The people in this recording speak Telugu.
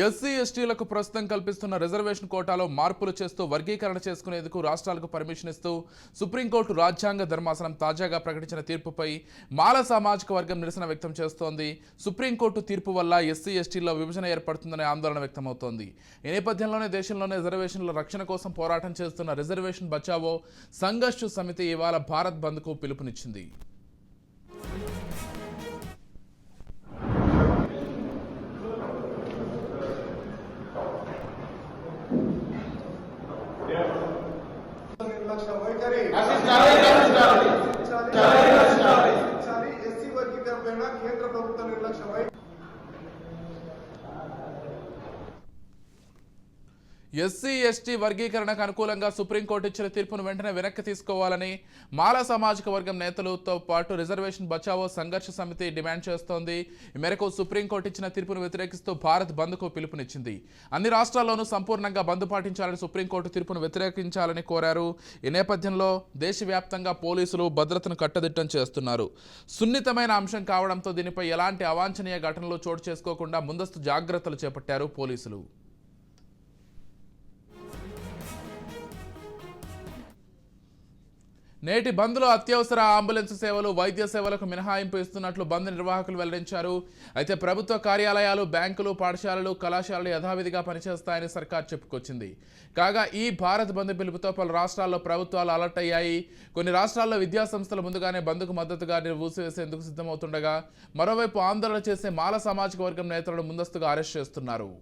ఎస్సీ ఎస్టీలకు ప్రస్తుతం కల్పిస్తున్న రిజర్వేషన్ కోటాలో మార్పులు చేస్తూ వర్గీకరణ చేసుకునేందుకు రాష్ట్రాలకు పర్మిషన్ ఇస్తూ సుప్రీంకోర్టు రాజ్యాంగ ధర్మాసనం తాజాగా ప్రకటించిన తీర్పుపై మాల సామాజిక వర్గం నిరసన వ్యక్తం చేస్తోంది. సుప్రీంకోర్టు తీర్పు వల్ల ఎస్సీ ఎస్టీల్లో విభజన ఏర్పడుతుందనే ఆందోళన వ్యక్తమవుతోంది. ఈ నేపథ్యంలోనే దేశంలోనే రిజర్వేషన్ల రక్షణ కోసం పోరాటం చేస్తున్న రిజర్వేషన్ బచావో సంఘర్ష్ సమితి ఇవాళ భారత్ బంద్కు పిలుపునిచ్చింది. నిర్లక్ష్య వైఖరి రక్షించాలి ఎస్సీ వర్గీకరణ పైన కేంద్ర ప్రభుత్వ ఎస్సీ ఎస్టీ వర్గీకరణకు అనుకూలంగా సుప్రీంకోర్టు ఇచ్చిన తీర్పును వెంటనే వెనక్కి తీసుకోవాలని మాల సామాజిక వర్గం నేతలతో పాటు రిజర్వేషన్ బచావో సంఘర్ష సమితి డిమాండ్ చేస్తోంది. ఈ మేరకు సుప్రీంకోర్టు ఇచ్చిన తీర్పును వ్యతిరేకిస్తూ భారత్ బంద్కు పిలుపునిచ్చింది. అన్ని రాష్ట్రాల్లోనూ సంపూర్ణంగా బంద్ పాటించాలని సుప్రీంకోర్టు తీర్పును వ్యతిరేకించాలని కోరారు. ఈ నేపథ్యంలో దేశవ్యాప్తంగా పోలీసులు భద్రతను కట్టదిట్టం చేస్తున్నారు. సున్నితమైన అంశం కావడంతో దీనిపై ఎలాంటి అవాంఛనీయ ఘటనలు చోటు చేసుకోకుండా ముందస్తు జాగ్రత్తలు చేపట్టారు పోలీసులు. నేటి బంద్లో అత్యవసర అంబులెన్స్ సేవలు వైద్య సేవలకు మినహాయింపు ఇస్తున్నట్లు బంద్ నిర్వాహకులు వెల్లడించారు. అయితే ప్రభుత్వ కార్యాలయాలు బ్యాంకులు పాఠశాలలు కళాశాలలు యథావిధిగా పనిచేస్తాయని సర్కార్ చెప్పుకొచ్చింది. కాగా ఈ భారత్ బంద్ పిలుపుతో పలు రాష్ట్రాల్లో ప్రభుత్వాలు అలర్ట్ అయ్యాయి. కొన్ని రాష్ట్రాల్లో విద్యాసంస్థలు ముందుగానే బంద్కు మద్దతుగా ఊసివేసేందుకు సిద్ధమవుతుండగా మరోవైపు ఆందోళన చేసే మాల సామాజిక వర్గం నేతలను ముందస్తుగా అరెస్ట్ చేస్తున్నారు.